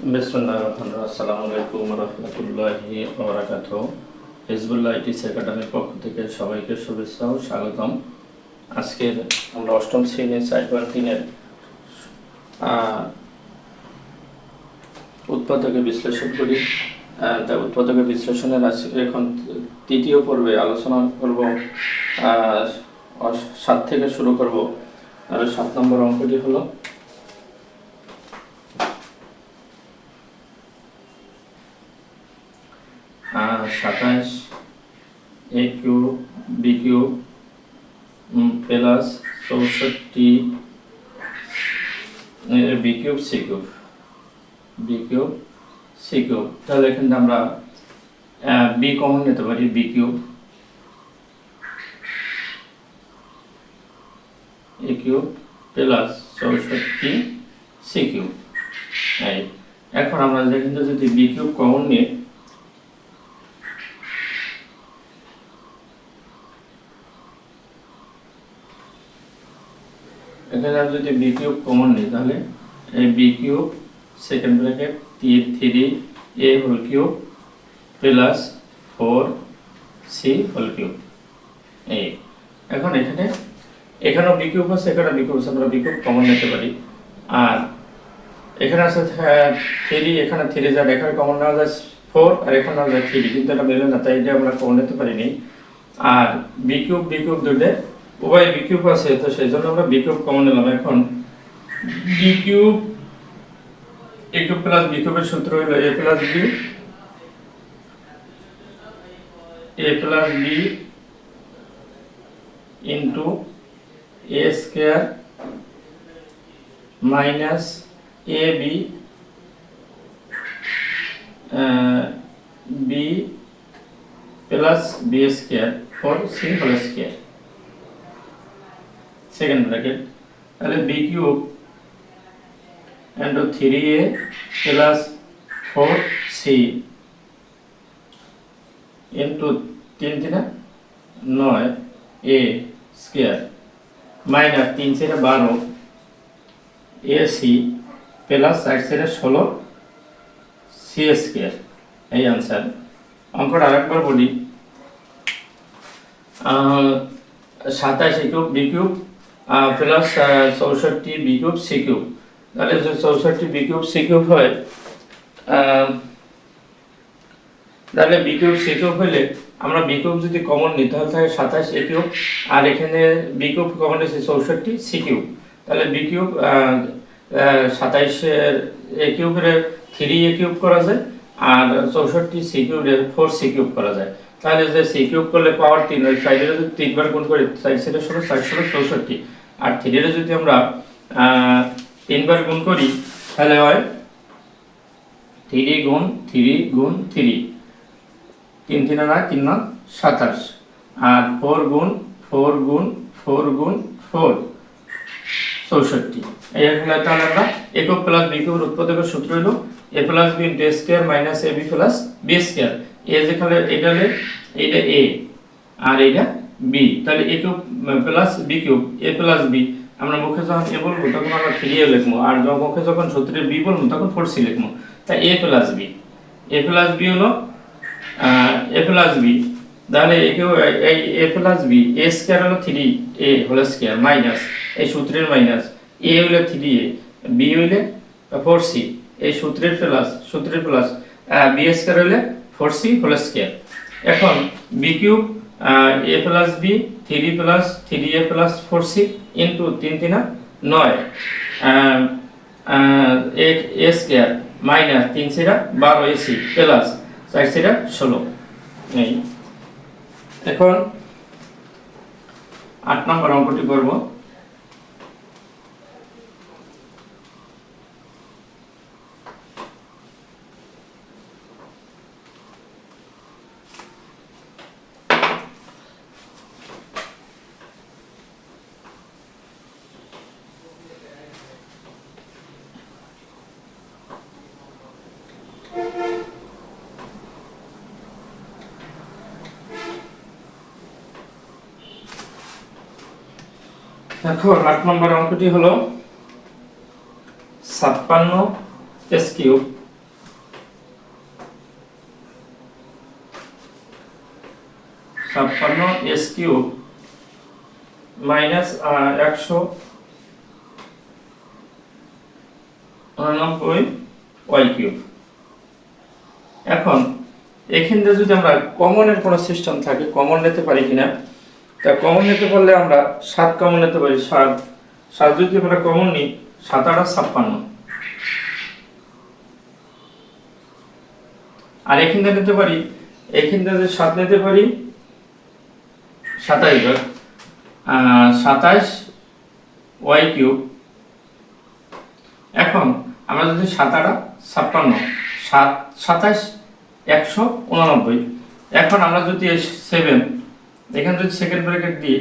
আসসালামু আলাইকুম রহমতুল্লাহি ওবরাকাত হিজবুল্লাহ আইটিস একাডেমির পক্ষ থেকে সবাইকে শুভেচ্ছা ও স্বাগতম। আজকের আমরা অষ্টম শ্রেণির চার পয়েন্ট তিনের উৎপাদকে বিশ্লেষণ করি। তা উৎপাদকে বিশ্লেষণের এখন তৃতীয় পর্বে আলোচনা করব। সাত থেকে শুরু করব। আর সাত নম্বর অঙ্কটি হলো আহ, সাতাশ A cube B cube plus চৌষট্টি B cube, C cube. B cube, C cube. তাহলে এখানে আমরা বি কমন নিতে পারি, B cube. A cube plus চৌষট্টি, সি কিউব। এখন আমরা এখান যদি বি কিউব কমন নিই এখানে আমি যদি বি কিউব কমন নিই, তাহলে এই B cube second bracket three A whole cube plus four C whole cube. এই। এখন এখানে, এখানেও বি কিউব আছে এখানে বি কিউব আছে, আমরা বি কিউব কমন নিতে পারি। আর এখানে আছে থ্রি এখানে থ্রি যার এখানে কমন নেওয়া যায় ফোর আর এখানে নেওয়া যায় থ্রি কিন্তু এটা মিলে না, তাই এটা আমরা কমন নিতে পারিনি। আর বি কিউব বি কিউব দুটো উভয় বি কিউব আছে, তো সেই জন্য আমরা বি কিউব কমন নিলাম। এখন B cube A plus B সূত্র হলো A plus B A plus B into A square minus A B B plus B square four C whole square second bracket. তাহলে B cube into three A plus four C into তিন তিনে নয় এ square minus তিন সেটা বারো A C plus চার সেটা ষোলো সি স্কোয়ার এই আনসার অঙ্কটা আরেকবার বলি। সাতাশ কিউব বি কিউব প্লাস চৌষট্টি বি কিউব সি কিউব তাহলে চৌষট্টি বি কিউব সি কিউব হয় তাহলে বি কিউব সি কিউব হলে আমরা বি কিউব যদি কমন নিই তাহলে থাকে সাতাশ এ কিউব আর এখানে বি কিউব কমন নিয়েছে চৌষট্টি সি কিউব তাহলে বি কিউব সাতাইশের এ কিউবের থ্রি এ কিউব করা যায়, আর চৌষট্টি সি কিউবের ফোর সি কিউব করা যায়। তাহলে যে সি কিউব করলে পাওয়ার তিন ওই সাইডের তিনবার গুণ করি সাইড সাইডের ষোলো সাইড ষোলো, চৌষট্টি। আর থ্রির যদি আমরা তিনবার গুণ করি, তাহলে হয় থ্রি গুণ থ্রি গুণ থ্রি তিন তিন না তিন না সাতাশ। আর ফোর গুণ ফোর গুণ ফোর গুণ ফোর, চৌষট্টি। এই হলো তাহলে আমরা একক প্লাস বি উৎপাদকের সূত্র হলো A plus B into square minus A B plus B square. A যেখানে, এটা এটা এ। আর এটা বি তাহলে A cube plus B cube A plus B আমরা মুখে যখন এ বলব, তখন আমরা থ্রি এ লিখব। আর মুখে যখন সূত্রে বি বলব, তখন ফোর সি লিখব। তাই A plus B A plus B হলো এ প্লাস বি তাহলে একেও এই A plus B A square হলো থ্রি এ হলো স্কোয়ার মাইনাস এই সূত্রের মাইনাস এ হইলে থ্রি এ বি হইলে ফোর সি এই সূত্রের প্লাস সূত্রের প্লাস বি স্কোয়ার হইলে ফোর সি হোল স্কোয়ার এখন B cube A plus B three plus three A plus four C into তিন তিনা নয়। এক এ স্কোয়ার মাইনাস তিন সিরা বারো এসি প্লাস চার সিরা ষোলো। এই। এখন আট নম্বর অঙ্কটি করব। এখন আট নম্বর অঙ্কটি হল ছাপ্পান্ন এস কিউব। ছাপ্পান্ন এস মাইনাস একশো উনানব্বই ওয়াই কিউব। এখন, এখানে যদি আমরা কমনের কোনো সিস্টেম থাকে কমন নিতে পারি কিনা তা কমন নিতে পারলে আমরা সাত কমন নিতে পারি, সাত। সাত যদি আমরা কমন নিই, সাত, আটা ছাপ্পান্ন। আর এখান থেকে নিতে পারি এখান থেকে সাত নিতে পারি, সাতাইশ বার সাতাইশ ওয়াই কিউব। এখন আমরা যদি সাত, আটা ছাপ্পান্ন, সাত, সাতাইশ, একশো উননব্বই। এখন আমরা যদি সেভেন এখানে যদি সেকেন্ড ব্র্যাকেট দিই,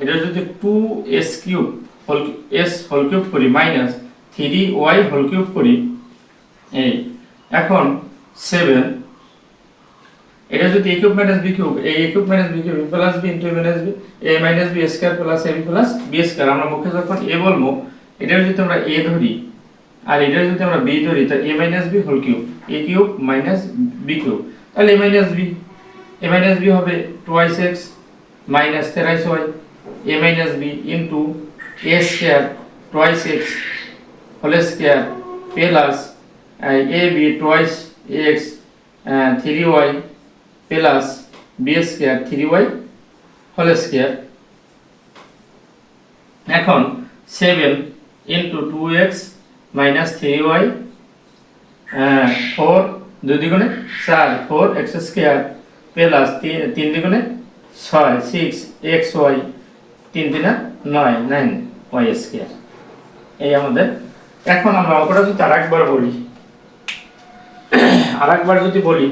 এটা যদি two S cube whole S whole cube করি minus three Y whole cube করি, এই, এখন সেভেন এটা যদি A cube minus B cube এই A cube minus B cube plus B into minus B A minus B square plus A B plus B square আমরা মুখে যখন এ বলব এটা যদি আমরা এ ধরি, আর এটা যদি আমরা বি ধরি, তা A minus B whole cube A cube minus B cube তাহলে A minus B A minus B হবে twice X minus তেরাইশ Y A minus B into A square twice X whole square plus A B twice X three Y plus B square three Y whole square এখন seven into two X minus three Y four দুই দ্বিগুণে চার four x square plus তিন দ্বিগুণে ছয় six x Y তিন, তিনা নয় nine Y square এই আমাদের। এখন আমরা অঙ্কটা যদি আরেকবার বলি, আরেকবার যদি বলি,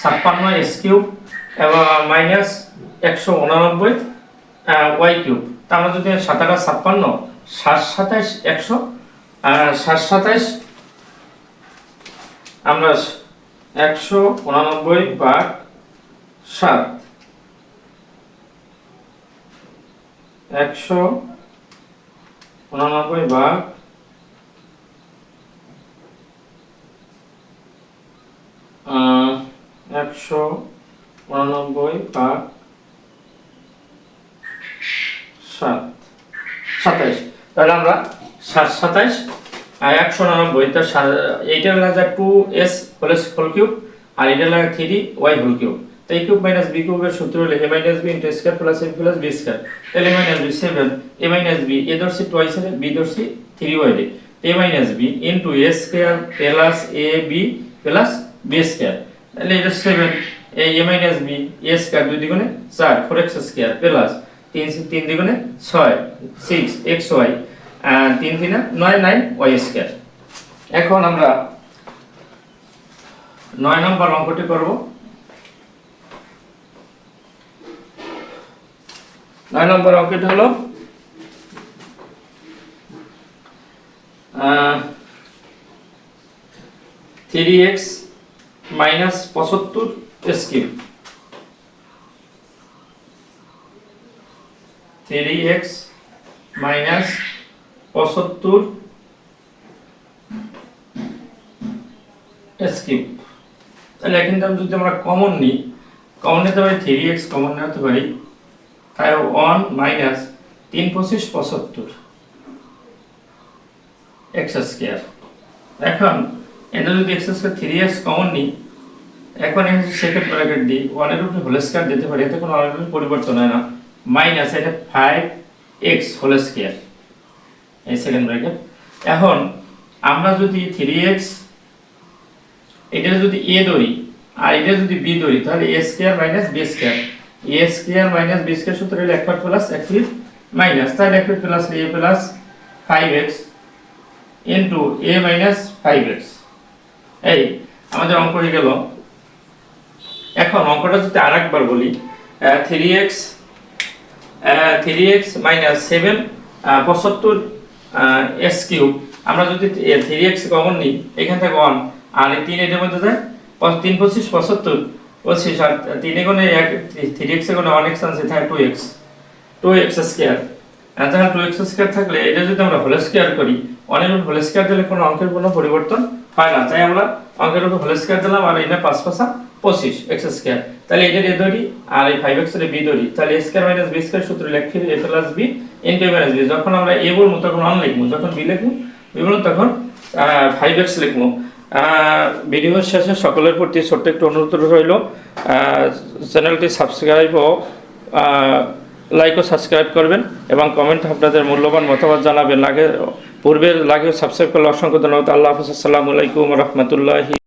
ছাপ্পান্ন এস কিউব এবং মাইনাস একশো উনানব্বই ওয়াই কিউব তা আমরা যদি সাতাটা ছাপ্পান্ন, সাত সাতাইশ একশো সাত সাতাইশ আমরা একশো উনানব্বই ভাগ সাত একশো উনানব্বই ভাগ একশো উনানব্বই ভাগ সাত, সাতাইশ। তাহলে আমরা সাত, সাতাইশ আর একশো উনানব্বই তার এইটা লাগা টু এস হোল কিউব আর এটা লাগা থ্রি ওয়াই হোল কিউব তো কিউব মাইনাস বি কিউবের সূত্র হলে A minus B into square plus A plus B square তাহলে A minus B seven A minus B A ধরছি টোয়াইস এর বি ধরছি থ্রি ওয়াই রে A minus B into A square plus A B plus B square তাহলে এটা seven এই A minus B A square দুই দ্বিগুণে চার ফোর এক্স স্কয়ার প্লাস তিন তিন দ্বিগুণে ছয় সিক্স এক্স ওয়াই তিন তিনে নয় নাইন ওয়াই স্কয়ার এখন আমরা নয় নম্বর অঙ্কটি করব। নয় নম্বর অঙ্কটি হলো। থ্রি এক্স মাইনাস পঁচাত্তর স্কিম থ্রি এক্স মাইনাস পঁচাত্তর স্কিপ তাহলে এখান থেকে যদি আমরা কমন নিই কমন নিতে পারি থ্রি এক্স কমন নিতে পারি। তাই ওয়ান মাইনাস তিন পঁচিশ পঁচাত্তর। X square. এখন এটা যদি X square three X common নিই, এখন সেকেন্ড ব্র্যাকেট দিই ওয়ানের উপরে হোল স্কোয়ার দিতে পারি, এতে কোনো অনেক পরিবর্তন হয় না। মাইনাস এটা ফাইভ এক্স হোল স্কোয়ার এই সেকেন্ড ব্র্যাকেট এখন, আমরা যদি থ্রি এক্স এটা যদি এ ধরি, আর এটা যদি বি ধরি, তাহলে A square minus B square A square minus B square হলে এক প্লাস মাইনাস এক A plus five X A minus five X এই আমাদের অঙ্ক এখন অঙ্কটা যদি আর একবার বলি এক্স মাইনাস সেভেন কিউব আমরা যদি থ্রি এক্স কমন নিই, এখান থেকে ওয়ান আর এই তিন এটার মধ্যে তিন পঁচিশ, পঁচাত্তর। পঁচিশ আর তিন এগোনে এক থ্রি এক্স এগোনে ওয়ান এক্স আছে থাকে two X. Two X square. তাহলে টু এক্স স্কোয়ার থাকলে এটা যদি আমরা হোল স্কোয়ার করি অনেক হোল স্কোয়ার দিলে কোনো অঙ্কের কোনো পরিবর্তন হয় না। তাই আমরা অঙ্কের উপর হোল স্কোয়ার দিলাম আর এটা পাঁচ পাশা পঁচিশ এক্স স্কোয়ার। তাহলে এটার এ ধরি আর এই ফাইভ এক্সের বি ধরি তাহলে A square minus B square সূত্র লিখি A plus B into minus B যখন আমরা এ বলব, তখন অন লিখব। যখন বি লিখব বি বলব, তখন ফাইভ এক্স লিখব। ভিডিওর শেষে সকলের প্রতি ছোট্ট একটু অনুরোধ রইল। চ্যানেলটি সাবস্ক্রাইব ও লাইক ও সাবস্ক্রাইব করবেন এবং কমেন্ট আপনাদের মূল্যবান মতামত জানাবেন। লাগে পূর্বের লাগেও সাবস্ক্রাইব করলে অসংখ্য ধন্যবাদ। আল্লাহ হাফিজ। আসসালামু আলাইকুম রহমতুল্লাহি।